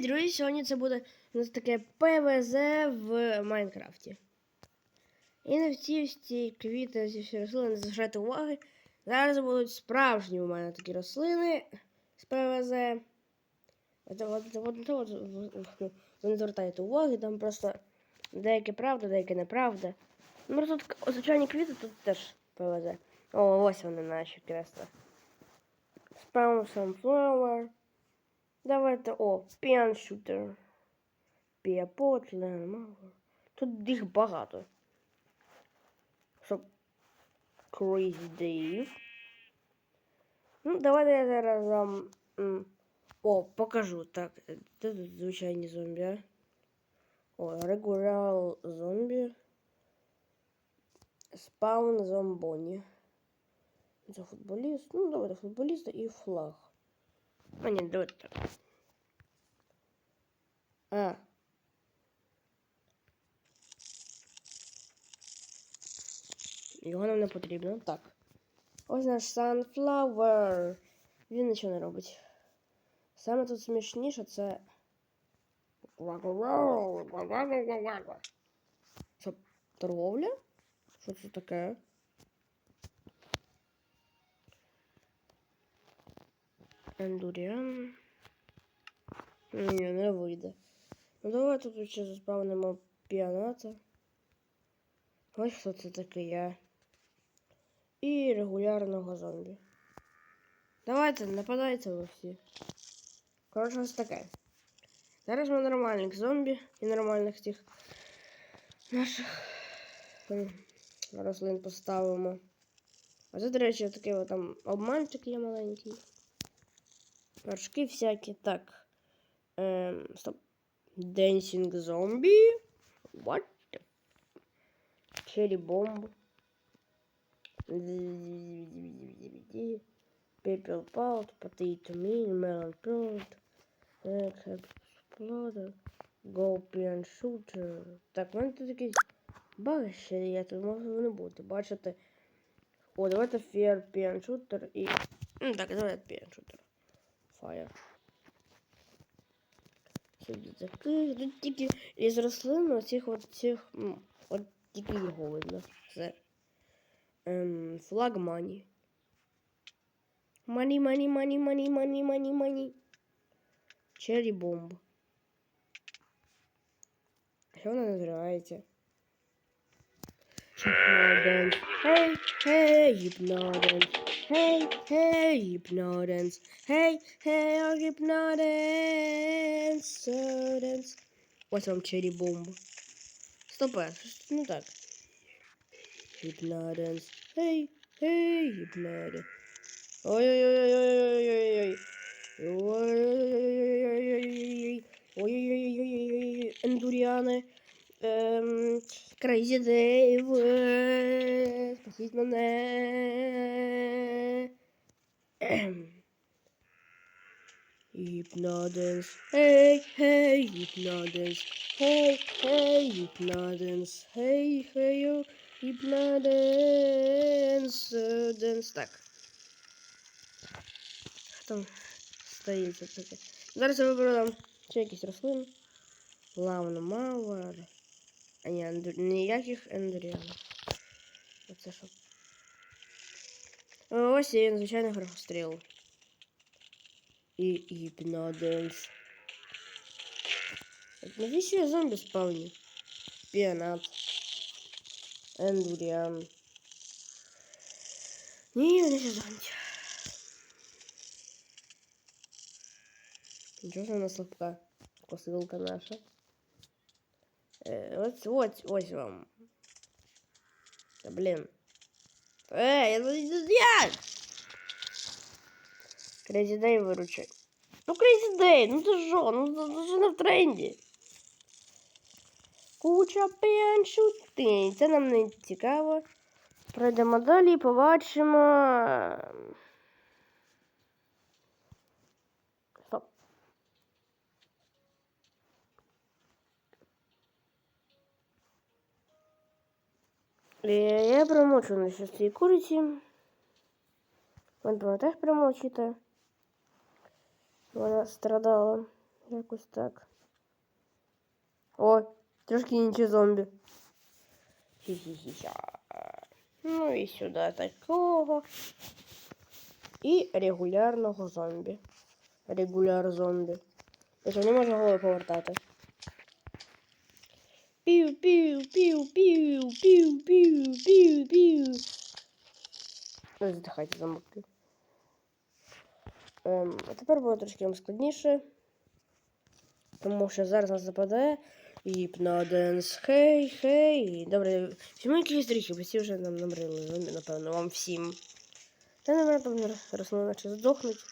Привіт, друзі! Сьогодні це буде у нас таке ПВЗ в Майнкрафті. І на всі ці квіти, ці всі рослини не зважайте уваги. Зараз будуть справжні у мене такі рослини з ПВЗ. Ви не звертайте уваги, там просто деяке правда, деяке неправда. Ну, тут звичайні квіти, тут теж ПВЗ. О, ось вони наші кресла. Spawn Sunflower. Давайте, о, піаншутер. Піапот, Ленмауер. Тут їх багато. Щоб Crazy Dave. Ну, давайте я зараз вам. м, О, покажу. Так, е, де тут звичайні зомбі, а? О, регурал зомбі. Спаун зомбоні. Це футболіст. Ну, давайте футболіст і флаг. А, ні, давайте так. А. Його нам не потрібно. Так. Ось наш Sunflower. Він нічого не робить. Саме тут смішніше це. Що, торговля? Що це таке? Ендуріан. Ні, не вийде. Ну давай тут ще заспавнимо піаната. Ось хто це такий я. І регулярного зомбі. Давайте, нападайте ви всі. Коротше, ось таке. Зараз ми нормальних зомбі і нормальних тих наших рослин поставимо. А це, до речі, такий там обманчик є маленький. Вершки всякі. Так. Ем, стоп. Dancing zombie? What? the- Cherry bomb. Purple pout, potato meal, melon plant, egg exploder, Golpian shooter. Так, в мене тут якісь баги ще є, тут може не бути. Бачите? О, давайте Fear Pian Shooter і... Ну, так, давайте Pian Shooter. Fire. Сюди таких, тут тільки із рослин оцих от цих, ну, от тільки його видно. Це ем, флаг мані. Мані, мані, мані, мані, мані, мані, мані. Черрі бомб. Що вона називається? Hypnodance. Hey, hey, hypnodance. Hey, hey, hypnodance. Hey, hey, oh, hypnodance. So dance. Ось вам черрі бомб. Стопе, щось не так. Hypnodance. Hey, hey, hypnodance. Ой-ой-ой-ой-ой-ой-ой-ой. Ой-ой-ой-ой-ой-ой-ой. Ой-ой-ой-ой-ой-ой. Ендуріани. Ем, Дейв. е, Спасіть мене. Ем. Hypnodance. Hey, hey, hypnodance. Hey, hey, hypnodance. Hey, hey, oh, hypnodance. Е, Денс. Так. Там стоїть? Зараз я виберу там ще якісь рослини. Лавна мауер. А ні, ендер... ніяких ендеріанів. Оце що? О, Ось і звичайний грохостріл. І гіпноденс. Так, Навіщо я зомбі спавні? Піанат. Ендуріан. Ні, вони ще зомбі. Нічого ж вона слабка. Посилка наша. Ось, ось, ось вам. Та блін. Е, я тут я! Крейзі Дей виручай. Ну Крейзі Дей, ну ти що? Ну це ж не в тренді. Куча пеншути. Це нам не цікаво. Пройдемо далі і побачимо. Я промочу на цій куриці. Вона теж промочите. Вона страдала. Якось так. О, трошки інші зомбі. Хі-хі-хі-ха. Ну і сюди такого. І регулярного зомбі. Регуляр зомбі. Тобто не може голову повертати. Пів, пів, пів, пів, пів, пів, пів, пів. Ну, задихайте зомбаки. Ем, а тепер буде трошки вам складніше. Тому що зараз нас западає Гіпноденс, хей, хей. Добре, чому якісь трохи, бо всі вже нам набрили зомбі, напевно, вам всім. Та не напевно, рослина наче здохнуть.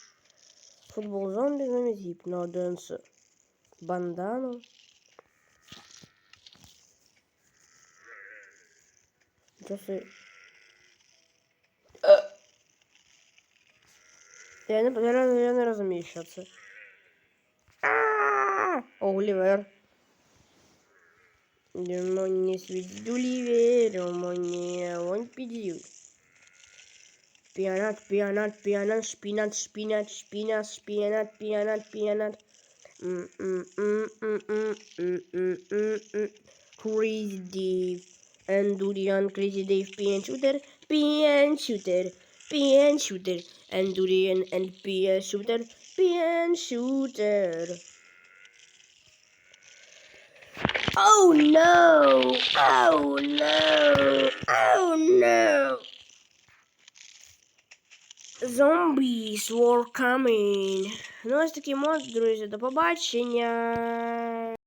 Футбол зомбі замість гіпноденс. Бандану. Сейчас... Э. Я не, я, я не розумію, що це. А, Олівер. Йому не світить Олівер, йому не... Он підів. Піанат, піанат, піанат, шпінат, шпінат, шпінат, шпінат, піанат, піанат. Crazy Dave. And Durian Crazy Dave PN Shooter, PN Shooter, PN Shooter. And Durian and PN Shooter, PN Shooter. Oh no! Oh no! Oh no! Zombies were coming. Ну, ось такий мод, друзі. До побачення.